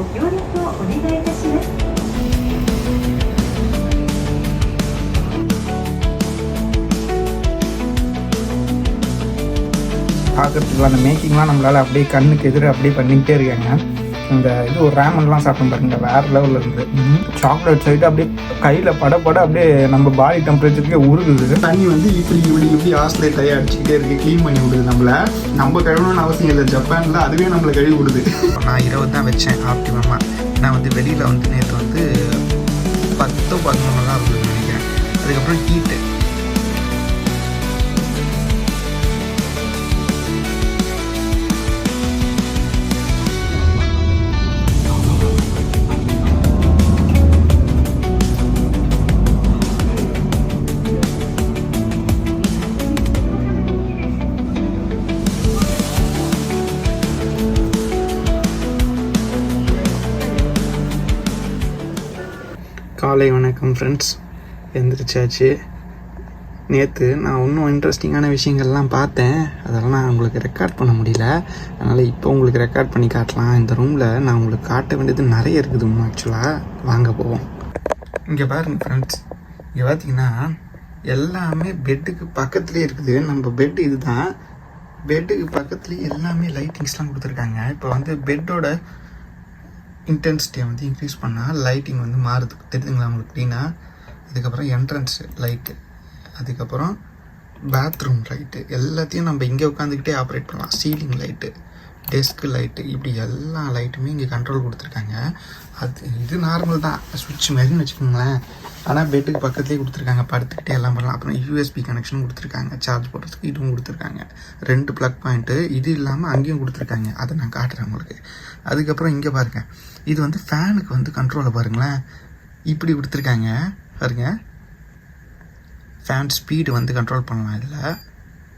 ご協力をお願いいたします。 பார்க்கறதுக்கு அந்த மேக்கிங்லாம் நம்மளால் அப்படியே கண்ணுக்கு எதிர அப்படியே பண்ணிக்கிட்டே இருக்காங்க இந்த இது ஒரு ரேமன்லாம் சாப்பிட்டோம் பாருங்க வேறு லெவலில் இருந்து. சாக்லேட் சைடு அப்படியே கையில் பட பட அப்படியே நம்ம பாடி டெம்பரேச்சருக்கே உருகுது. தண்ணி வந்து இப்படி இப்படி இப்படி ஆஸ்லேட் ஆகி அடிச்சுக்கிட்டே இருக்கு க்ளீன் பண்ணி விடுது நம்மள. நம்ம கழுவணும்னு அவசியம் இல்லை ஜப்பானில் அதுவே நம்மளை கழுவி விடுது. நான் இருபது தான் வச்சேன் ஆப்டிமமாக நான் வந்து வெளியில் வந்து நேற்று வந்து பத்தோ பதினொன்று தான் இருந்ததுன்னு நினைக்கிறேன். அதுக்கப்புறம் ஹீட்டு வணக்கம் ஃப்ரெண்ட்ஸ் எந்திரிச்சாச்சு. நேற்று நான் இன்னும் இன்ட்ரெஸ்டிங்கான விஷயங்கள்லாம் பார்த்தேன். அதெல்லாம் நான் உங்களுக்கு ரெக்கார்ட் பண்ண முடியல. அதனால் இப்போ உங்களுக்கு ரெக்கார்ட் பண்ணி காட்டலாம். இந்த ரூமில் நான் உங்களுக்கு காட்ட வேண்டியது நிறைய இருக்குது ஆக்சுவலாக வாங்க போவோம். இங்கே பாருங்க ஃப்ரெண்ட்ஸ் இங்கே பார்த்தீங்கன்னா எல்லாமே பெட்டுக்கு பக்கத்துலேயே இருக்குது. நம்ம பெட்டு இதுதான். பெட்டுக்கு பக்கத்துலேயே எல்லாமே லைட்டிங்ஸ்லாம் கொடுத்துருக்காங்க. இப்போ வந்து பெட்டோட இன்டென்சிட்டியை வந்து இன்க்ரீஸ் பண்ணால் லைட்டிங் வந்து மாறுது. தெரியுதுங்களா உங்களுக்கு? க்ளீனாக அதுக்கப்புறம் என்ட்ரன்ஸ் லைட்டு அதுக்கப்புறம் பாத்ரூம் லைட்டு எல்லாத்தையும் நம்ம இங்கே உட்காந்துக்கிட்டே ஆப்ரேட் பண்ணலாம். சீலிங் லைட்டு டெஸ்க் லைட்டு இப்படி எல்லா லைட்டுமே இங்கே கண்ட்ரோல் கொடுத்துருக்காங்க. அது இது நார்மல் தான். சுவிட்ச் மாதிரின்னு வச்சுக்கோங்களேன். ஆனால் பெட்டுக்கு பக்கத்துலேயே கொடுத்துருக்காங்க. படுத்துக்கிட்டே எல்லாம் பண்ணலாம். அப்புறம் யூஎஸ்பி கனெக்ஷன் கொடுத்துருக்காங்க. சார்ஜ் போடுறதுக்கு இதுவும் கொடுத்துருக்காங்க. ரெண்டு ப்ளக் பாயிண்ட்டு இது இல்லாமல் அங்கேயும் கொடுத்துருக்காங்க. அதை நான் காட்டுறேன் உங்களுக்கு. அதுக்கப்புறம் இங்கே பாருங்கள் இது வந்து ஃபேனுக்கு வந்து கண்ட்ரோலை பாருங்களேன். இப்படி கொடுத்துருக்காங்க. பாருங்க. ஃபேன் ஸ்பீடு வந்து கண்ட்ரோல் பண்ணலாம் இதில்.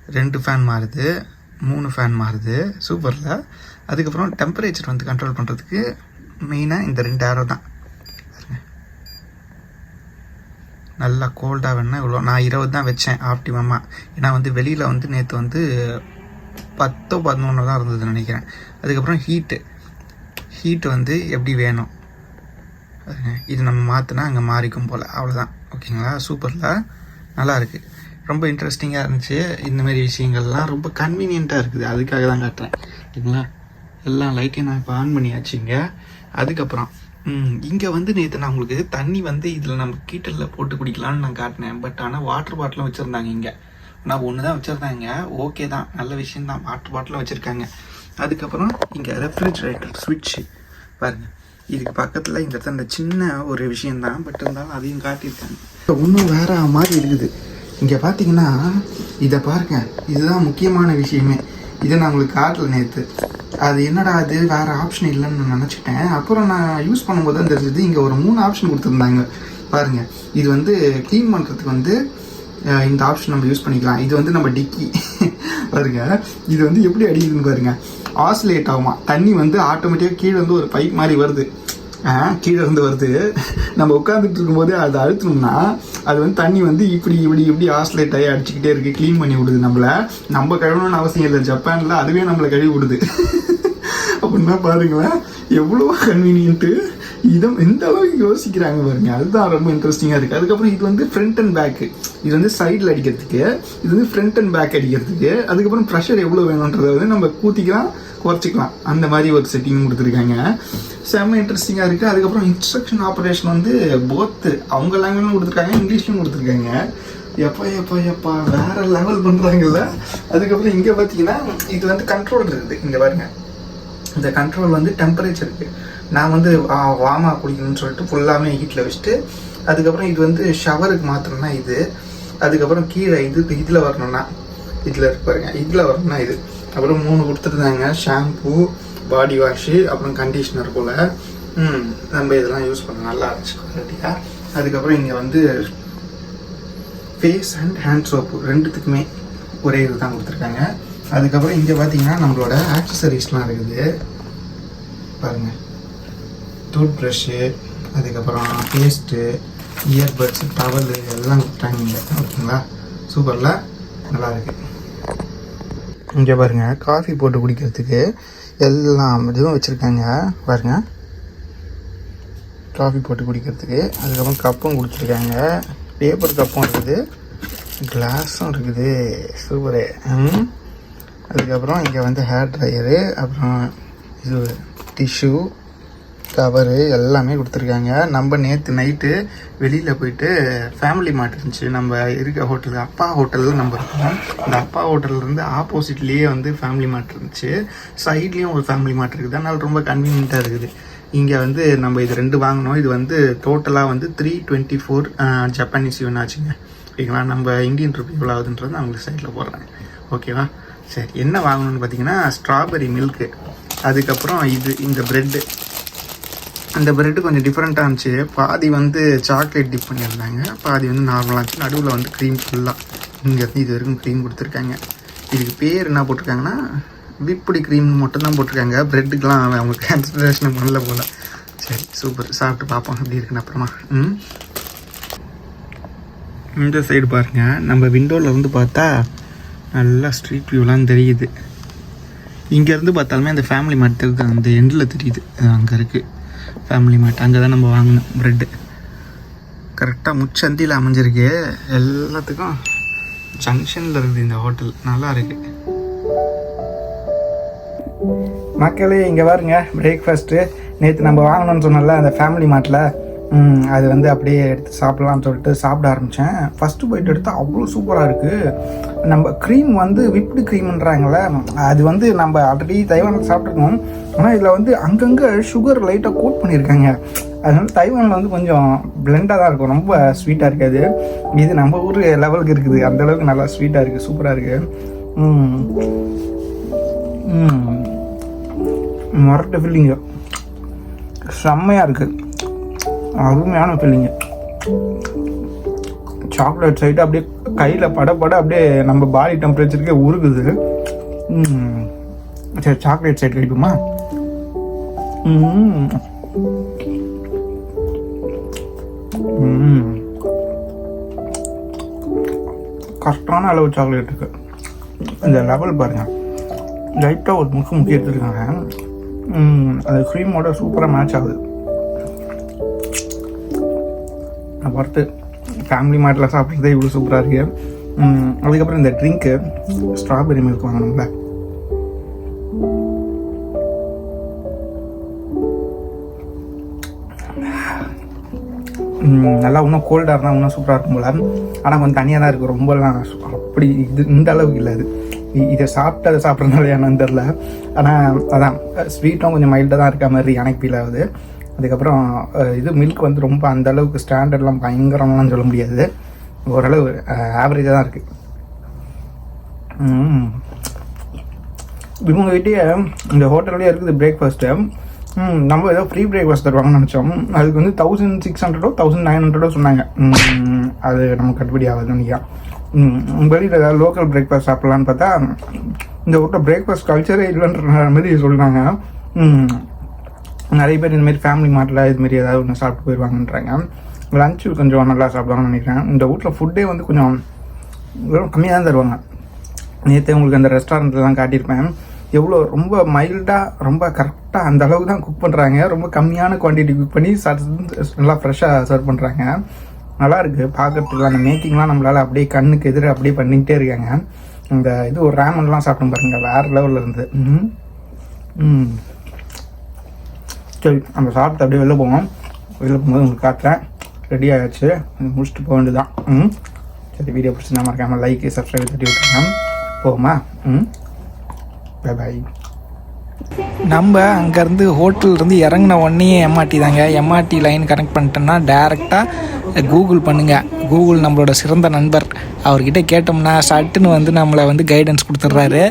ரெண்டு ஃபேன் மாறுது. மூணு ஃபேன் மாறுது. சூப்பரில் அதுக்கப்புறம் டெம்பரேச்சர் வந்து கண்ட்ரோல் பண்ணுறதுக்கு மெயினாக இந்த ரெண்டு ஆரோ தான். நல்லா கோல்டாக வேணா இவ்வளோ. நான் இருபது தான் வச்சேன் ஆப்டிமமாக ஏன்னா வந்து வெளியில் வந்து நேற்று வந்து பத்தோ பதினொன்று தான் இருந்ததுன்னு நினைக்கிறேன். அதுக்கப்புறம் ஹீட்டு ஹீட் வந்து எப்படி வேணும்? இது நம்ம மாற்றினா அங்கே மாறிக்கும் போல். அவ்வளோதான் ஓகேங்களா சூப்பரில் நல்லா இருக்குது ரொம்ப இன்ட்ரெஸ்டிங்காக இருந்துச்சு. இந்த மாதிரி விஷயங்கள்லாம் ரொம்ப கன்வீனியண்ட்டாக இருக்குது. அதுக்காக தான் காட்டுறேன். சரிங்களா? எல்லாம் லைட்டையும் நான் இப்போ ஆன் பண்ணியாச்சுங்க அதுக்கப்புறம் இங்கே வந்து நேற்று நான் உங்களுக்கு தண்ணி வந்து இதில் நம்ம கீட்டலில் போட்டு குடிக்கலாம்னு நான் காட்டினேன். பட் ஆனால் வாட்டர் பாட்டிலும் வச்சுருந்தாங்க இங்கே. நான் ஒன்று தான் வச்சுருந்தாங்க ஓகே தான். நல்ல விஷயம் தான் வாட்டர் பாட்டிலும் வச்சுருக்காங்க. அதுக்கப்புறம் இங்கே ரெஃப்ரிஜரேட்டர் சுவிட்ச் பாருங்கள் இதுக்கு பக்கத்தில் இந்த இடத்துல சின்ன ஒரு விஷயந்தான் பட் இருந்தாலும் அதையும் காட்டியிருக்காங்க. இப்போ ஒன்றும் வேற மாதிரி இருக்குது. இங்கே பார்த்தீங்கன்னா இதை பாருங்க. இதுதான் முக்கியமான விஷயமே. இதை நான் உங்களுக்கு காட்டல நேற்று அது என்னடா அது வேற ஆப்ஷன் இல்லைன்னு நான் நினச்சிட்டேன். அப்புறம் நான் யூஸ் பண்ணும்போது தான் தெரிஞ்சது இங்கே ஒரு மூணு ஆப்ஷன் கொடுத்துருந்தாங்க. பாருங்க. இது வந்து க்ளீன் பண்ணுறதுக்கு வந்து இந்த ஆப்ஷன் நம்ம யூஸ் பண்ணிக்கலாம். இது வந்து நம்ம டிக்கி. பாருங்க. இது வந்து எப்படி அடிக்குதுன்னு பாருங்க. ஆசிலேட் ஆகுமா. தண்ணி வந்து ஆட்டோமேட்டிக்காக கீழே வந்து ஒரு பைப் மாதிரி வருது. கீழே இருந்து வருது. நம்ம உட்காந்துட்டு இருக்கும்போது அதை அழுத்தணும்னா அது வந்து தண்ணி வந்து இப்படி இப்படி இப்படி ஆஸ்லேட் ஆகி அடிச்சுக்கிட்டே இருக்கு க்ளீன் பண்ணி விடுது நம்மள. நம்ம கழுவணும்னு அவசியம் இல்லை ஜப்பானில் அதுவே நம்மளை கழுவி விடுது. அப்படின்னா பாருங்களேன் எவ்வளோ கன்வீனியன்ட்டு இதை எந்த அளவுக்கு யோசிக்கிறாங்க பாருங்க. அதுதான் ரொம்ப இன்ட்ரெஸ்டிங்காக இருக்குது அதுக்கப்புறம் இது வந்து ஃப்ரண்ட் அண்ட் பேக்கு இது வந்து சைடில் அடிக்கிறதுக்கு இது வந்து ஃப்ரண்ட் அண்ட் பேக் அடிக்கிறதுக்கு அதுக்கப்புறம் ப்ரெஷர் எவ்வளோ வேணுன்றத வந்து நம்ம கூத்திக்கலாம் குறைச்சிக்கலாம். அந்த மாதிரி ஒரு செட்டிங் கொடுத்துருக்காங்க. செம்ம இன்ட்ரெஸ்டிங்காக இருக்குது அதுக்கப்புறம் இன்ஸ்ட்ரக்ஷன் ஆப்ரேஷன் வந்து போத்து அவங்க லாங்குவேஜ்லும் கொடுத்துருக்காங்க இங்கிலீஷ்லையும் கொடுத்துருக்காங்க. எப்பா எப்பா எப்பா வேற லெவல் பண்ணுறாங்கல்ல அதுக்கப்புறம் இங்கே பார்த்தீங்கன்னா இது வந்து கண்ட்ரோல் இருக்குது. இங்கே பாருங்க. இந்த கண்ட்ரோல் வந்து டெம்பரேச்சருக்கு நான் வந்து வாமா குளிக்கணும்னு சொல்லிட்டு ஃபுல்லாமே ஹீட்டில் வச்சுட்டு அதுக்கப்புறம் இது வந்து ஷவருக்கு மாத்திரம்னா இது. அதுக்கப்புறம் கீழே இது இதில் வரணும்னா இதில் இருக்கு பாருங்க இதில் வரணும்னா இது. அப்புறம் மூணு கொடுத்துருந்தாங்க ஷாம்பு பாடி வாஷு அப்புறம் கண்டிஷ்னர் போல். ம் நம்ம இதெல்லாம் யூஸ் பண்ண நல்லா இருந்துச்சு குவாலிட்டியாக அதுக்கப்புறம் இங்கே வந்து ஃபேஸ் அண்ட் ஹேண்ட் சோப்பு ரெண்டுத்துக்குமே ஒரே இது தான் கொடுத்துருக்காங்க. அதுக்கப்புறம் இங்கே பார்த்தீங்கன்னா நம்மளோட ஆக்சசரிஸ்லாம் இருக்குது. பாருங்கள் டூத் ப்ரஷ்ஷு அதுக்கப்புறம் பேஸ்ட்டு இயர்பட்ஸு டவலு எல்லாம் கொடுத்தாங்க இங்கே. ஓகேங்களா? சூப்பரில் நல்லாயிருக்கு இங்கே பாருங்க காஃபி போட்டு குடிக்கிறதுக்கு எல்லாம் இதுவும் வச்சுருக்காங்க. பாருங்கள் காஃபி போட்டு குடிக்கிறதுக்கு அதுக்கப்புறம் கப்பும் கொடுத்துருக்காங்க. பேப்பர் கப்பும் இருக்குது. கிளாஸும் இருக்குது. சூப்பரு அதுக்கப்புறம் இங்கே வந்து ஹேர் ட்ரையரு அப்புறம் இது டிஷ்யூ கவரு எல்லாமே கொடுத்துருக்காங்க. நம்ம நேற்று நைட்டு வெளியில் போயிட்டு ஃபேமிலி மார்ட் இருந்துச்சு. நம்ம இருக்க ஹோட்டல் அப்பா ஹோட்டலில் நம்ம இருக்கோம். இந்த அப்பா ஹோட்டல்லேருந்து ஆப்போசிட்லேயே வந்து ஃபேமிலி மார்ட் இருந்துச்சு. சைட்லேயும் ஒரு ஃபேமிலி மார்ட் இருக்குது. அதனால் ரொம்ப கன்வீனியண்ட்டாக இருக்குது. இங்கே வந்து நம்ம இது ரெண்டு வாங்கினோம். இது வந்து டோட்டலாக வந்து த்ரீ டுவெண்ட்டி ஃபோர் ஜப்பானீஸ் யூன் ஆச்சுங்க. ஓகேங்களா? நம்ம இந்தியன் ருபி எவ்வளோ ஆகுதுன்றது நான் உங்களுக்கு சைடில் போடுறேன். ஓகேவா? சரி என்ன வாங்கணும்னு பார்த்தீங்கன்னா ஸ்ட்ராபெரி மில்க்கு அதுக்கப்புறம் இது இந்த ப்ரெட்டு அந்த ப்ரெட்டு கொஞ்சம் டிஃப்ரெண்ட்டாக இருந்துச்சு. பாதி வந்து சாக்லேட் டிப் பண்ணியிருந்தாங்க. பாதி வந்து நார்மலாக இருந்துச்சு. நடுவில் வந்து க்ரீம் ஃபுல்லாக இங்கேருந்து இது வரைக்கும் க்ரீம் கொடுத்துருக்காங்க. இதுக்கு பேர் என்ன போட்டிருக்காங்கன்னா விப்புடி க்ரீம் மட்டும்தான் போட்டிருக்காங்க. ப்ரெட்டுக்கெலாம் அவங்க கன்சிடரேஷன் பண்ணல போல். சரி சூப்பர் சாப்பிட்டு பார்ப்போம். எப்படி இருக்குன்னு அப்புறமா. ம்? இந்த சைடு பாருங்கள் நம்ம விண்டோவில் வந்து பார்த்தா நல்லா ஸ்ட்ரீட் வியூலாம் தெரியுது. இங்கேருந்து பார்த்தாலுமே அந்த ஃபேமிலி மட்டும் அந்த எண்டில் தெரியுது. அங்கே இருக்குது ஃபேமிலி மார்ட் அங்கே தான் நம்ம வாங்கினோம் ப்ரெட்டு கரெக்டாக முச்சந்தியில் அமைஞ்சிருக்கு. எல்லாத்துக்கும் ஜங்ஷனில் இருக்குது இந்த ஹோட்டல் நல்லா இருக்கு. மக்களே இங்கே பாருங்க பிரேக்ஃபாஸ்ட்டு நேற்று நம்ம வாங்கணும்னு சொன்னோம்ல அந்த ஃபேமிலி மார்ட்டில் அது வந்து அப்படியே எடுத்து சாப்பிட்லாம்னு சொல்லிட்டு சாப்பிட ஆரம்பித்தேன் ஃபஸ்ட்டு போயிட்டு எடுத்தால் அவ்வளோ சூப்பராக இருக்குது நம்ம க்ரீம் வந்து விப்டு க்ரீம்ன்றாங்களே அது வந்து நம்ம ஆல்ரெடி தைவானில் சாப்பிட்ருக்கோம் ஆனால் இதில் வந்து அங்கங்கே சுகர் லைட்டாக கோட் பண்ணியிருக்காங்க. அதனால தைவானில் வந்து கொஞ்சம் பிளெண்டாக தான் இருக்கும். ரொம்ப ஸ்வீட்டாக இருக்காது. இது நம்ம ஊர் லெவலுக்கு இருக்குது. அந்தளவுக்கு நல்லா ஸ்வீட்டாக இருக்குது சூப்பராக இருக்குது மொரட்ட ஃபில்லிங்கு செம்மையாக இருக்குது அருமையான ஃபீலிங்கு சாக்லேட் சைடு அப்படியே கையில் பட பட அப்படியே நம்ம பாடி டெம்பரேச்சருக்கே உருகுது. சரி சாக்லேட் சைடு கிடைக்குமா கஷ்டமான கரெக்டான அளவு சாக்லேட் இருக்கு. இந்த லெவல் பாருங்க. லைட்டாக ஒரு முக்கு முக்கிய எடுத்துருக்காங்க. அது க்ரீமோட சூப்பராக மேட்ச் ஆகுது. நான் பார்த்து ஃபேமிலி மாட்டில் சாப்பிட்றதே இவ்வளோ சூப்பராக இருக்கு. அதுக்கப்புறம் இந்த ட்ரிங்க்கு ஸ்ட்ராபெரி மில்க் வாங்கணும்ல. நல்லா இன்னும் கோல்டாக இருந்தால் இன்னும் சூப்பராக இருக்கும் போல. ஆனால் கொஞ்சம் தனியாக தான் இருக்குது ரொம்பலாம் அப்படி இது இந்த அளவுக்கு இல்லை அது. இதை சாப்பிட்டு அதை சாப்பிட்றதுனால என்னன்னு தெரில ஆனால் அதான் ஸ்வீட்டும் கொஞ்சம் மைல்டாக தான் இருக்க மாதிரி எனக்கு ஃபீல் ஆகுது. அதுக்கப்புறம் இது மில்க் வந்து ரொம்ப அந்த அளவுக்கு ஸ்டாண்டர்ட்லாம் பயங்கரம்லாம் சொல்ல முடியாது. ஓரளவு ஆவரேஜாக தான் இருக்குது இவங்க வீட்டையே இந்த ஹோட்டல்லே இருக்குது பிரேக்ஃபாஸ்ட்டு நம்ம ஏதோ ஃப்ரீ பிரேக்ஃபாஸ்ட் தருவாங்கன்னு நினச்சோம். அதுக்கு வந்து தௌசண்ட் சிக்ஸ் ஹண்ட்ரடோ தௌசண்ட் நைன் ஹண்ட்ரடோ சொன்னாங்க. அது நமக்கு கட்டுப்படி ஆகுதுன்னு நினைக்கிறேன். வெளியில் ஏதாவது லோக்கல் பிரேக்ஃபாஸ்ட் சாப்பிட்லான்னு பார்த்தா இந்த ஊரில் பிரேக்ஃபாஸ்ட் கல்ச்சரே இல்லைன்ற மாதிரி சொல்கிறாங்க நிறைய பேர் இந்தமாரி ஃபேமிலி மாட்டில் இதுமாரி ஏதாவது ஒன்று சாப்பிட்டு போயிடுவாங்கன்றாங்க லஞ்சு கொஞ்சம் நல்லா சாப்பிடுவாங்கன்னு நினைக்கிறேன். இந்த வீட்டில் ஃபுட்டே வந்து கொஞ்சம் கம்மியாக தான் தருவாங்க. நேற்று உங்களுக்கு அந்த ரெஸ்டாரண்ட்லாம் காட்டியிருப்பேன். எவ்வளோ ரொம்ப மைல்டாக ரொம்ப கரெக்டாக அந்த அளவுக்கு தான் குக் பண்ணுறாங்க ரொம்ப கம்மியான குவான்டிட்டி குக் பண்ணி சர்வ் நல்லா ஃப்ரெஷ்ஷாக சர்வ் பண்ணுறாங்க நல்லா இருக்குது பார்க்கறதுக்கு அந்த மேக்கிங்லாம் நம்மளால் அப்படியே கண்ணுக்கு எதிர அப்படியே பண்ணிக்கிட்டே இருக்காங்க. இந்த இது ஒரு ரேமன்லாம் சாப்பிடும் பாருங்கள் வேறு லெவலில் இருந்து. ம் ம். சரி நம்ம சாப்பிட்டு அப்படியே வெளில போவோம். வெளில போகும்போது உங்களுக்கு காட்டுறேன். ரெடி ஆகிடுச்சு முடிச்சுட்டு போக வேண்டியதான் ம். சரி வீடியோ பிடிச்சிருந்தா மறக்காமல் லைக்கு சப்ஸ்கிரைப் தட்டி விட்டுருங்க. போகுமா ம். பை பாய் நம்ம அங்கேருந்து ஹோட்டல்லேருந்து இறங்கின உடனே எம்ஆர்டி தாங்க. எம்ஆர்டி லைன் கனெக்ட் பண்ணிட்டோம்னா டேரெக்டாக கூகுள் பண்ணுங்கள் கூகுள் நம்மளோட சிறந்த நண்பர். அவர்கிட்ட கேட்டோம்னா சட்டுன்னு வந்து நம்மளை வந்து கைடன்ஸ் கொடுத்துட்றாரு.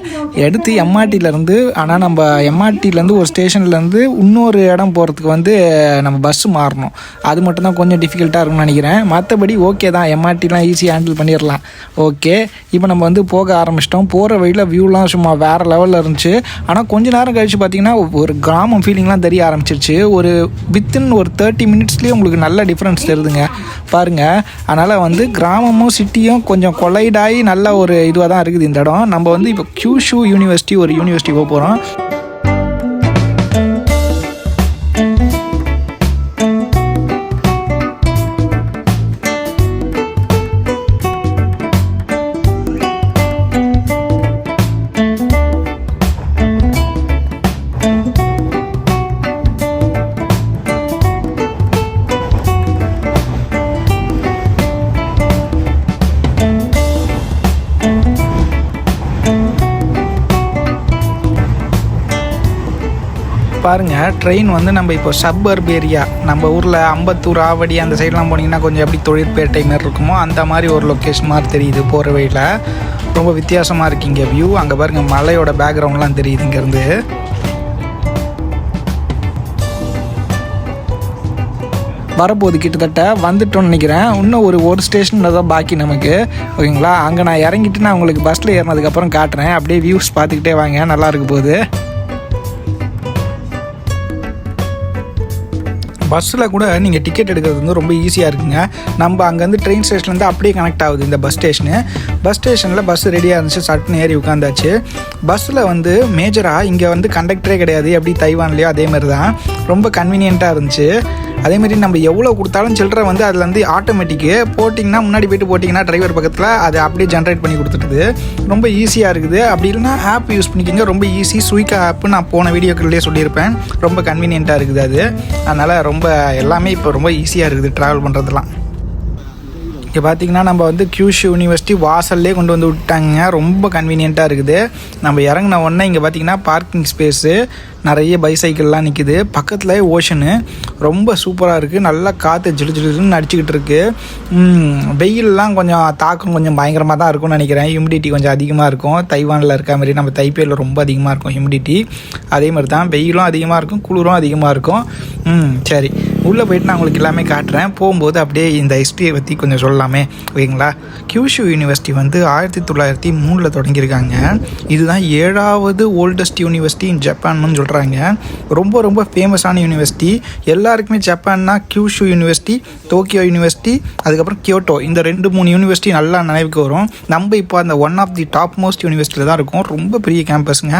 எடுத்து எம்ஆர்டியிலேருந்து ஆனால் நம்ம எம்ஆர்டியிலேருந்து ஒரு ஸ்டேஷன்லேருந்து இன்னொரு இடம் போகிறதுக்கு வந்து நம்ம பஸ்ஸு மாறணும். அது மட்டும்தான் கொஞ்சம் டிஃபிகல்ட்டாக இருக்கும்னு நினைக்கிறேன். மற்றபடி ஓகே தான். எம்ஆர்டிலாம் ஈஸியாக ஹேண்டில் பண்ணிடலாம். ஓகே இப்போ நம்ம வந்து போக ஆரம்பிச்சிட்டோம். போகிற வழியில் வியூலாம் சும்மா வேறு லெவலில் இருந்துச்சு. ஆனால் கொஞ்ச நேரம் கழிச்சு பார்த்தீங்கன்னா ஒரு கிராமம் ஃபீலிங்லாம் தெரிய ஆரம்பிச்சிருச்சு. ஒரு வித்தின் ஒரு தேர்ட்டி மினிட்ஸ்லேயே உங்களுக்கு நல்ல டிஃப்ரென்ஸ் தெரியுதுங்க பாருங்கள் அதனால் வந்து கிராமமும் சிட்டியும் கொஞ்சம் கொலைடாகி நல்ல ஒரு இதுவாக தான் இருக்குது இந்த இடம். நம்ம வந்து இப்போ கியூஷு யூனிவர்சிட்டி ஒரு யூனிவர்சிட்டி போக போகிறோம் பாருங்கள் ட்ரெயின் வந்து நம்ம இப்போ சப்பர்ப் ஏரியா நம்ம ஊரில் அம்பத்தூர் ஆவடி அந்த சைட்லாம் போனீங்கன்னா கொஞ்சம் எப்படி தொழிற்பேட்டை மாதிரி இருக்குமோ அந்த மாதிரி ஒரு லொக்கேஷன் மாதிரி தெரியுது போகிற வழியில். ரொம்ப வித்தியாசமாக இருக்குங்க வியூ அங்கே பாருங்கள் மலையோட பேக்ரவுண்ட்லாம் தெரியுது இங்கேருந்து. வரப்போகுது கிட்டத்தட்ட. வந்துட்டோம்னு நினைக்கிறேன். இன்னும் ஒரு ஒரு ஸ்டேஷனில் தான் பாக்கி நமக்கு. ஓகேங்களா? அங்கே நான் இறங்கிட்டு நான் உங்களுக்கு பஸ்ஸில் ஏறினதுக்கப்புறம் காட்டுறேன். அப்படியே வியூஸ் பார்த்துக்கிட்டே வாங்க. நல்லா இருக்க போகுது. பஸ்ஸில் கூட நீங்கள் டிக்கெட் எடுக்கிறது வந்து ரொம்ப ஈஸியாக இருக்குங்க. நம்ம அங்கேருந்து ட்ரெயின் ஸ்டேஷன்லேருந்து அப்படியே கனெக்ட் ஆகுது இந்த பஸ் ஸ்டேஷனு பஸ் ஸ்டேஷனில் பஸ் ரெடியாக இருந்துச்சு சட்டுன்னு ஏறி உட்காந்தாச்சு. பஸ்ஸில் வந்து மேஜராக இங்கே வந்து கண்டக்டரே கிடையாது எப்படி தைவான்லேயோ அதே மாதிரி தான் ரொம்ப கன்வீனியண்ட்டாக இருந்துச்சு. அதேமாரி நம்ம எவ்வளோ கொடுத்தாலும் சில்லறை வந்து அதில் வந்து ஆட்டோமேட்டிக்கு போட்டிங்கன்னா முன்னாடி போயிட்டு போட்டிங்கன்னா டிரைவர் பக்கத்தில் அது அப்படியே ஜென்ரேட் பண்ணி கொடுத்துட்டுது ரொம்ப ஈஸியாக இருக்குது. அப்படி இல்லைன்னா ஆப் யூஸ் பண்ணிக்கோங்க. ரொம்ப ஈஸி ஸ்விக்கா ஆப்பு நான் போன வீடியோக்கள்லேயே சொல்லியிருப்பேன். ரொம்ப கன்வீனியண்ட்டாக இருக்குது அது. அதனால் ரொம்ப எல்லாமே இப்போ ரொம்ப ஈஸியாக இருக்குது ட்ராவல் பண்ணுறதுலாம் இங்கே பார்த்தீங்கன்னா நம்ம வந்து கியூஷ் யூனிவர்சிட்டி வாசல்லே கொண்டு வந்து விட்டாங்க. ரொம்ப கன்வீனியண்ட்டாக இருக்குது. நம்ம இறங்கின உடனே இங்கே பார்த்தீங்கன்னா பார்க்கிங் ஸ்பேஸு நிறைய பைசைக்கிள்லாம் நிற்கிது பக்கத்தில் ஓஷனு ரொம்ப சூப்பராக இருக்குது நல்லா காற்று ஜிலு ஜிலுன்னு அடிச்சுக்கிட்டு இருக்கு. வெயிலெலாம் கொஞ்சம் தாக்கம் கொஞ்சம் பயங்கரமாக தான் இருக்கும்னு நினைக்கிறேன். ஹியூமிடிட்டி கொஞ்சம் அதிகமாக இருக்கும். தைவானில் இருக்க மாதிரி நம்ம தைப்பேயில் ரொம்ப அதிகமாக இருக்கும் ஹியூமிடிட்டி அதே மாதிரி தான் வெயிலும் அதிகமாக இருக்கும் குளிரும் அதிகமாக இருக்கும். சரி. உள்ளே போயிட்டு நான் உங்களுக்கு எல்லாமே காட்டுறேன். போகும்போது அப்படியே இந்த ஹிஸ்ட்ரியை பற்றி கொஞ்சம் சொல்லலாமே. ஓகேங்களா? கியூஷு யூனிவர்சிட்டி வந்து ஆயிரத்தி தொள்ளாயிரத்தி மூணில் தொடங்கியிருக்காங்க. இதுதான் ஏழாவது ஓல்டஸ்ட் யூனிவர்சிட்டி இன் ஜப்பான்னு சொல்கிறாங்க ரொம்ப ரொம்ப ஃபேமஸான யூனிவர்சிட்டி எல்லாருக்குமே ஜப்பான்னா கியூஷு யூனிவர்சிட்டி டோக்கியோ யூனிவர்சிட்டி அதுக்கப்புறம் கியோட்டோ இந்த ரெண்டு மூணு யூனிவர்சிட்டி நல்லா நினைவுக்கு வரும். நம்ம இப்போ அந்த one of the top most யூனிவர்சிட்டியில் தான் இருக்கும். ரொம்ப பெரிய கேம்பஸுங்க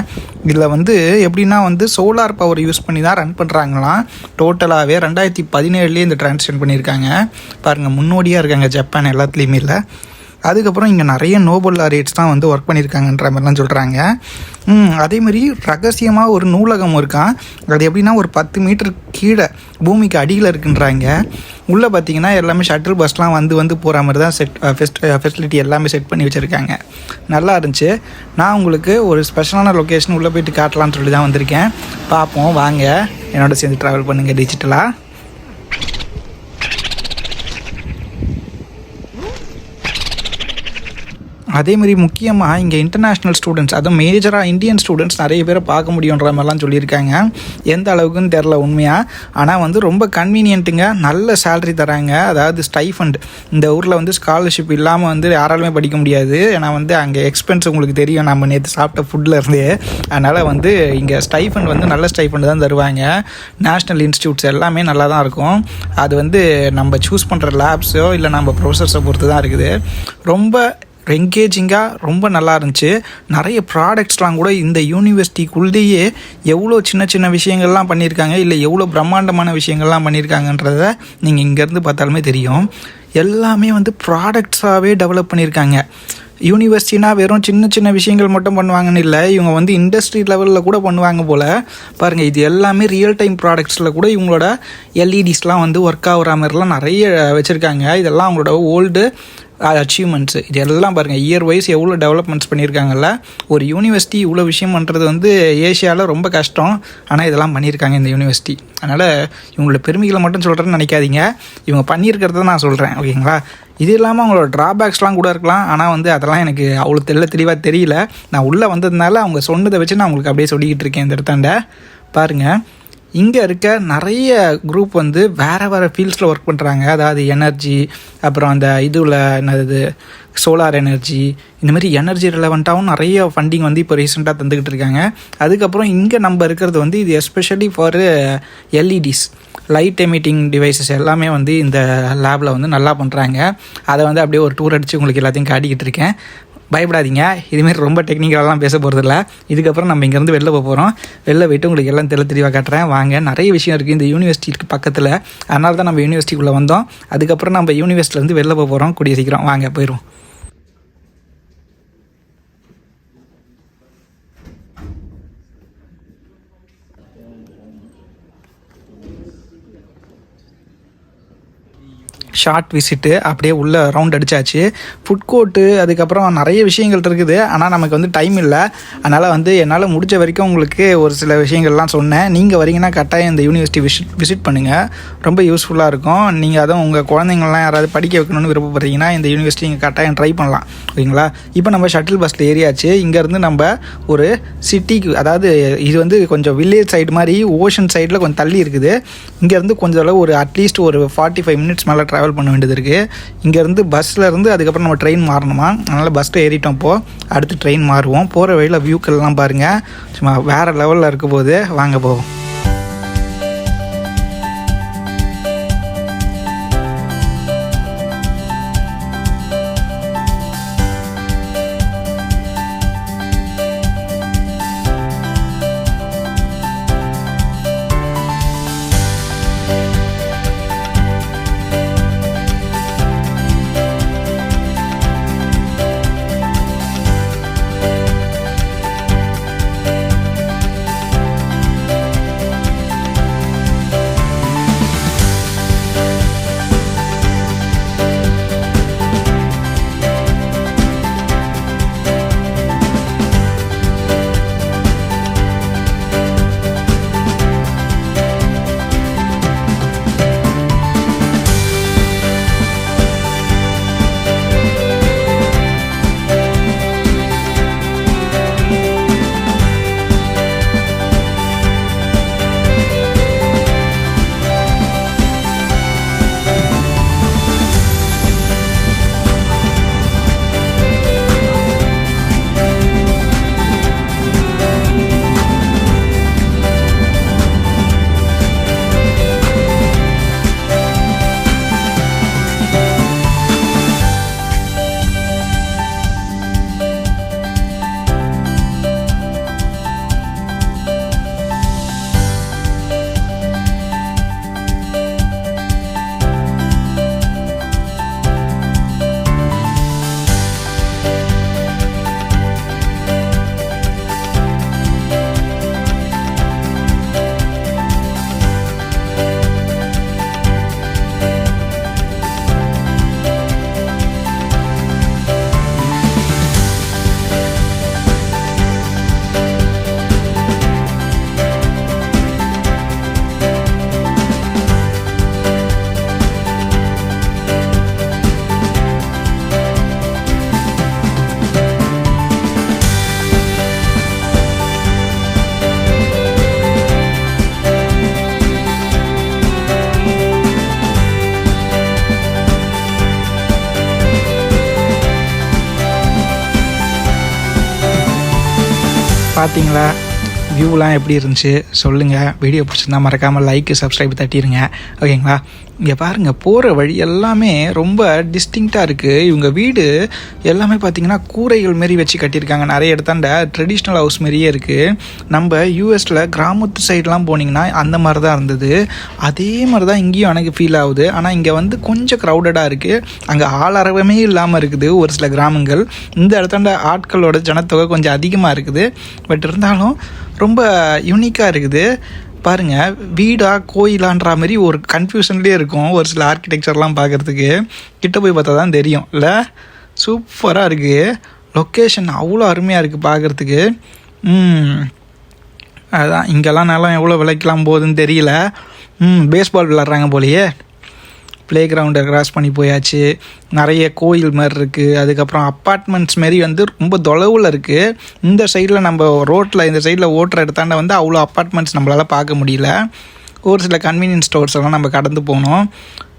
இதில் வந்து எப்படின்னா வந்து சோலார் பவர் யூஸ் பண்ணி தான் ரன் பண்ணுறாங்களாம் டோட்டலாகவே ரெண்டாயிரத்தி பதினேழுலேயே இந்த டிரான்ஸ்லேட் பண்ணியிருக்காங்க. பாருங்கள் முன்னோடியாக இருக்காங்க ஜப்பான் எல்லாத்துலேயுமே இல்லை. அதுக்கப்புறம் இங்கே நிறைய நோபல் லாரியட்ஸ் தான் வந்து ஒர்க் பண்ணியிருக்காங்கன்ற மாதிரிலாம் சொல்கிறாங்க அதேமாதிரி ரகசியமாக ஒரு நூலகம் இருக்கான் அது எப்படின்னா ஒரு பத்து மீட்டர் கீழே பூமிக்கு அடியில் இருக்குன்றாங்க. உள்ளே பார்த்தீங்கன்னா எல்லாமே ஷட்டில் பஸ்லாம் வந்து வந்து போகிற மாதிரி தான் செட் ஃபெஸ்ட் ஃபெசிலிட்டி எல்லாமே செட் பண்ணி வச்சுருக்காங்க. நல்லா இருந்துச்சு. நான் உங்களுக்கு ஒரு ஸ்பெஷலான லொக்கேஷன் உள்ளே போயிட்டு காட்டலாம்னு சொல்லி தான் வந்திருக்கேன். பார்ப்போம் வாங்க. என்னோட சேர்ந்து ட்ராவல் பண்ணுங்கள் டிஜிட்டலாக அதே மாதிரி முக்கியமாக இங்கே இன்டர்நேஷ்னல் ஸ்டூடெண்ட்ஸ் அதுவும் மேஜராக இந்தியன் ஸ்டூடெண்ட்ஸ் நிறைய பேரை பார்க்க முடியுன்ற மாதிரிலாம் சொல்லியிருக்காங்க. எந்த அளவுக்குன்னு தெரில உண்மையாக ஆனால் வந்து ரொம்ப கன்வீனியன்ட்டுங்க நல்ல சேலரி தராங்க. அதாவது ஸ்டைஃபண்ட் இந்த ஊரில் வந்து ஸ்காலர்ஷிப் இல்லாமல் வந்து யாராலுமே படிக்க முடியாது. ஏன்னா வந்து அங்கே எக்ஸ்பென்ஸ் உங்களுக்கு தெரியும். நம்ம நேற்று சாப்பிட்ட ஃபுட்டில் அதனால் வந்து இங்கே ஸ்டைஃபண்ட் வந்து நல்ல ஸ்டைஃபண்ட் தான் தருவாங்க. நேஷ்னல் இன்ஸ்டியூட்ஸ் எல்லாமே நல்லா தான் இருக்கும். அது வந்து நம்ம சூஸ் பண்ணுற லேப்ஸோ இல்லை நம்ம ப்ரொஃபஸர்ஸை பொறுத்து தான் இருக்குது. ரொம்ப என்கேஜிங்காக ரொம்ப நல்லா இருந்துச்சு. நிறைய ப்ராடக்ட்ஸ்லாம் கூட இந்த யூனிவர்சிட்டிக்குள்ளேயே எவ்வளோ சின்ன சின்ன விஷயங்கள்லாம் பண்ணியிருக்காங்க இல்லை எவ்வளோ பிரம்மாண்டமான விஷயங்கள்லாம் பண்ணியிருக்காங்கன்றத நீங்கள் இங்கேருந்து பார்த்தாலுமே தெரியும். எல்லாமே வந்து ப்ராடக்ட்ஸாகவே டெவலப் பண்ணியிருக்காங்க. யூனிவர்சிட்டினா வெறும் சின்ன சின்ன விஷயங்கள் மட்டும் பண்ணுவாங்கன்னு இல்லை இவங்க வந்து இண்டஸ்ட்ரி லெவலில் கூட பண்ணுவாங்க போல். பாருங்கள் இது எல்லாமே ரியல் டைம் ப்ராடக்ட்ஸில் கூட இவங்களோட எல்இடிஸ்லாம் வந்து ஒர்க் ஆகுற மாதிரிலாம் நிறைய வச்சுருக்காங்க. இதெல்லாம் அவங்களோட ஓல்டு அச்சீவ்மெண்ட்ஸு இது எல்லாம் பாருங்கள் இயர் வைஸ் எவ்வளோ டெவலப்மெண்ட்ஸ் பண்ணியிருக்காங்கல்ல ஒரு யூனிவர்சிட்டி இவ்வளோ விஷயம் பண்ணுறது வந்து ஏஷியாவில் ரொம்ப கஷ்டம். ஆனால் இதெல்லாம் பண்ணியிருக்காங்க இந்த யூனிவர்சிட்டி அதனால் இவங்களோட பெருமைகளை மட்டும் சொல்கிறேன்னு நினைக்காதீங்க. இவங்க பண்ணியிருக்கிறத நான் சொல்கிறேன் ஓகேங்களா? இது இல்லாமல் அவங்களோட ட்ராபேக்ஸ்லாம் கூட இருக்கலாம். ஆனால் வந்து அதெல்லாம் எனக்கு அவ்வளோ தெல்ல தெளிவாக தெரியல. நான் உள்ளே வந்ததுனால அவங்க சொன்னதை வச்சு நான் உங்களுக்கு அப்படியே சொல்லிக்கிட்டு இருக்கேன் இந்த இடத்தாண்ட பாருங்கள் இங்கே இருக்க நிறைய குரூப் வந்து வேறு வேறு ஃபீல்ட்ஸில் ஒர்க் பண்ணுறாங்க அதாவது எனர்ஜி அப்புறம் அந்த இதுவில் என்னது சோலார் எனர்ஜி இந்த மாதிரி எனர்ஜி ரிலவெண்ட்டாகவும் நிறைய ஃபண்டிங் வந்து இப்போ ரீசெண்டாக தந்துக்கிட்டு இருக்காங்க. அதுக்கப்புறம் இங்கே நம்ம இருக்கிறது வந்து இது especially for LEDs light emitting devices எல்லாமே வந்து இந்த லேபில் வந்து நல்லா பண்ணுறாங்க அதை வந்து அப்படியே ஒரு டூர் அடித்து உங்களுக்கு எல்லாத்தையும் காட்டிக்கிட்டு இருக்கேன். பயப்படாதீங்க. இதுமாரி ரொம்ப டெக்னிக்கலாலாம் பேச போகிறதில்ல இதுக்கப்புறம் நம்ம இங்கேருந்து வெளில போக போகிறோம் வெளில போய்ட்டு உங்களுக்கு எல்லாம் தெளி தெளிவாக காட்டுறேன். வாங்க நிறைய விஷயம் இருக்குது இந்த யூனிவர்சிட்டிக்கு பக்கத்தில். அதனால தான் நம்ம யூனிவர்சிட்டிக்குள்ளே வந்தோம். அதுக்கப்புறம் நம்ம யூனிவர்சிட்டிலேருந்து வெளில போக போகிறோம் கூடிய சீக்கிரம். வாங்க போயிடும் ஷார்ட் விசிட்டு அப்படியே உள்ளே ரவுண்ட் அடிச்சாச்சு. ஃபுட் கோர்ட்டு அதுக்கப்புறம் நிறைய விஷயங்கள் இருக்குது. ஆனால் நமக்கு வந்து டைம் இல்லை. அதனால் வந்து என்னால் முடிஞ்ச வரைக்கும் உங்களுக்கு ஒரு சில விஷயங்கள்லாம் சொன்னேன். நீங்கள் வரீங்கன்னா கட்டாயம் இந்த யூனிவர்சிட்டி விசிட் விசிட் பண்ணுங்கள் ரொம்ப யூஸ்ஃபுல்லாக இருக்கும். நீங்கள் அதுவும் உங்கள் குழந்தைங்கள்லாம் யாராவது படிக்க வைக்கணும்னு விருப்பப்படுறீங்கன்னா இந்த யூனிவர்சிட்டி நீங்கள் கட்டாயம் ட்ரை பண்ணலாம். ஓகேங்களா? இப்போ நம்ம ஷட்டில் பஸ்ஸில் ஏறியாச்சு. இங்கேருந்து நம்ம ஒரு சிட்டிக்கு அதாவது இது வந்து கொஞ்சம் வில்லேஜ் சைடு மாதிரி ஓஷன் சைடில் கொஞ்சம் தள்ளி இருக்குது. இங்கேருந்து கொஞ்சம் அளவு ஒரு அட்லீஸ்ட் ஒரு ஃபார்ட்டி ஃபைவ் மினிட்ஸ் மேலே ட்ராவல் பண்ண வேண்டியது இருக்குது இங்கேருந்து பஸ்ஸில் இருந்து அதுக்கப்புறம் நம்ம ட்ரெயின் மாறணுமா? அதனால் பஸ்ஸில் ஏறிட்டோம் இப்போது அடுத்து ட்ரெயின் மாறுவோம். போகிற வழியில் வியூக்கள்லாம் பாருங்கள் சும்மா வேறு லெவலில் இருக்க போது வாங்க போவோம். பார்த்தீங்களா வியூலாம் எப்படி இருந்துச்சு? சொல்லுங்கள் வீடியோ பிடிச்சிருந்தா மறக்காமல் லைக்கு சப்ஸ்கிரைப் தட்டிடுங்க ஓகேங்களா இங்கே பாருங்கள் போகிற வழி எல்லாமே ரொம்ப டிஸ்டிங்க்டாக இருக்குது இவங்க வீடு எல்லாமே பார்த்தீங்கன்னா கூரைகள் மாரி வச்சு கட்டியிருக்காங்க. நிறைய இடத்தாண்ட ட்ரெடிஷ்னல் ஹவுஸ் மாரியே இருக்குது நம்ம யூஎஸில் கிராமத்து சைட்லாம் போனீங்கன்னா அந்த மாதிரி தான் இருந்தது. அதே மாதிரி தான் இங்கேயும் எனக்கு ஃபீல் ஆகுது. ஆனால் இங்கே வந்து கொஞ்சம் க்ரௌடடாக இருக்குது அங்கே ஆளரவமே இல்லாமல் இருக்குது ஒரு சில கிராமங்கள். இந்த இடத்தாண்ட ஆட்களோட ஜனத்தொகை கொஞ்சம் அதிகமாக இருக்குது. பட் இருந்தாலும் ரொம்ப யூனிக்காக இருக்குது. பாருங்க வீடா கோயிலான்ற மாதிரி ஒரு கன்ஃபியூஷன்லேயே இருக்கும். ஒரு சில ஆர்கிடெக்சர்லாம் பார்க்குறதுக்கு. கிட்ட போய் பார்த்தா தான் தெரியும். இல்லை? சூப்பராக இருக்குது லொக்கேஷன் அவ்வளோ அருமையாக இருக்குது பார்க்குறதுக்கு. அதுதான் இங்கெல்லாம் நிலம் எவ்வளோ விளைக்கலாம் போகுதுன்னு தெரியல. ம் பேஸ்பால் விளாட்றாங்க போலயே. ப்ளே கிரவுண்டை கிராஸ் பண்ணி போயாச்சு. நிறைய கோயில் மாதிரி இருக்குது அதுக்கப்புறம் அப்பார்ட்மெண்ட்ஸ் மாரி வந்து ரொம்ப தொலைவில் இருக்குது இந்த சைடில் நம்ம ரோட்டில் இந்த சைடில் ஓட்டுற இடத்தாண்ட வந்து அவ்வளோ அப்பார்ட்மெண்ட்ஸ் நம்மளால் பார்க்க முடியல. ஒரு சில கன்வீனியன்ஸ் ஸ்டோர்ஸ் எல்லாம் நம்ம கடந்து போனோம்.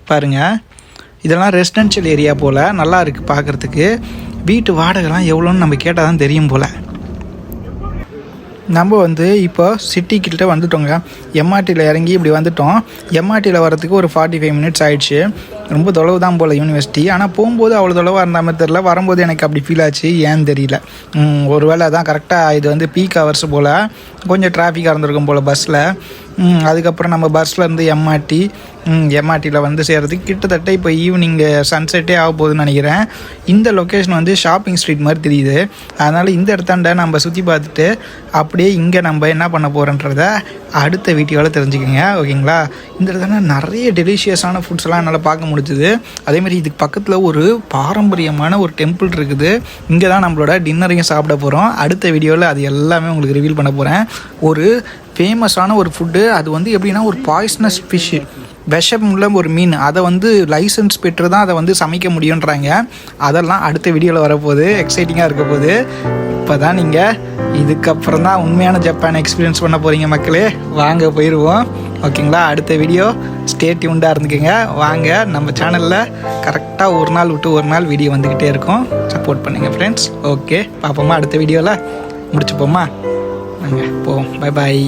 பாருங்கள் இதெல்லாம் ரெசிடென்ஷியல் ஏரியா போல். நல்லா இருக்குது பார்க்குறதுக்கு. வீட்டு வாடகைலாம் எவ்வளோன்னு நம்ம கேட்டால் தான் தெரியும் போல். நம்ம வந்து இப்போ சிட்டிக்கிட்ட வந்துட்டோங்க. எம்ஆர்டியில் இறங்கி இப்படி வந்துட்டோம். எம்ஆர்டியில் வரதுக்கு ஒரு ஃபார்ட்டி ஃபைவ் மினிட்ஸ் ஆயிடுச்சு. ரொம்ப தொலைவு தான் போல் யூனிவர்சிட்டி ஆனால் போகும்போது அவ்வளோ தொலைவாக இருந்த மாதிரி தெரில வரும்போது எனக்கு அப்படி ஃபீல் ஆச்சு. ஏன்னு தெரியல. ஒரு வேளை தான் கரெக்டாக இது வந்து பீக் ஹவர்ஸ் போல் கொஞ்சம் டிராஃபிக்காக இருந்திருக்கும் போல் பஸ்ஸில் அதுக்கப்புறம் நம்ம பஸ்ஸில் இருந்து எம்ஆர்டி எம்ஆர்டியில் வந்து சேர்றதுக்கு கிட்டத்தட்ட இப்போ ஈவினிங் சன்செட்டே ஆக போகுதுன்னு நினைக்கிறேன். இந்த லொக்கேஷன் வந்து ஷாப்பிங் ஸ்ட்ரீட் மாதிரி தெரியுது. அதனால் இந்த இடத்தாண்ட நம்ம சுற்றி பார்த்துட்டு அப்படியே இங்கே நம்ம என்ன பண்ண போகிறோன்றத அடுத்த வீடியோவில் தெரிஞ்சுக்கோங்க. ஓகேங்களா இந்த இடத்துல நிறைய டெலிஷியஸான ஃபுட்ஸ்லாம் என்னால் பார்க்க முடிஞ்சுது. அதேமாரி இதுக்கு பக்கத்தில் ஒரு பாரம்பரியமான ஒரு டெம்பிள் இருக்குது. இங்கே தான் நம்மளோட டின்னரையும் சாப்பிட போகிறோம் அடுத்த வீடியோவில் அது எல்லாமே உங்களுக்கு ரிவீல் பண்ண போகிறேன் ஒரு ஃபேமஸான ஒரு ஃபுட்டு அது வந்து எப்படின்னா ஒரு பாய்ஸ்னஸ் ஃபிஷ்ஷு விஷம் உள்ள ஒரு மீன். அதை வந்து லைசன்ஸ் பெற்று தான் அதை வந்து சமைக்க முடியுன்றாங்க அதெல்லாம் அடுத்த வீடியோவில் வரப்போகுது. எக்ஸைட்டிங்காக இருக்க போகுது. இப்போ தான் நீங்கள் இதுக்கப்புறம் தான் உண்மையான ஜப்பான் எக்ஸ்பீரியன்ஸ் பண்ண போகிறீங்க மக்களே. வாங்க போயிடுவோம் ஓகேங்களா? அடுத்த வீடியோ ஸ்டேட் உண்டாக இருந்துக்கோங்க. வாங்க நம்ம சேனலில் கரெக்டாக ஒரு நாள் விட்டு ஒரு நாள் வீடியோ வந்துக்கிட்டே இருக்கும். சப்போர்ட் பண்ணுங்கள் ஃப்ரெண்ட்ஸ் ஓகே பார்ப்போமா? அடுத்த வீடியோவில் முடிச்சுப்போமா? வாங்க போவோம். Bye bye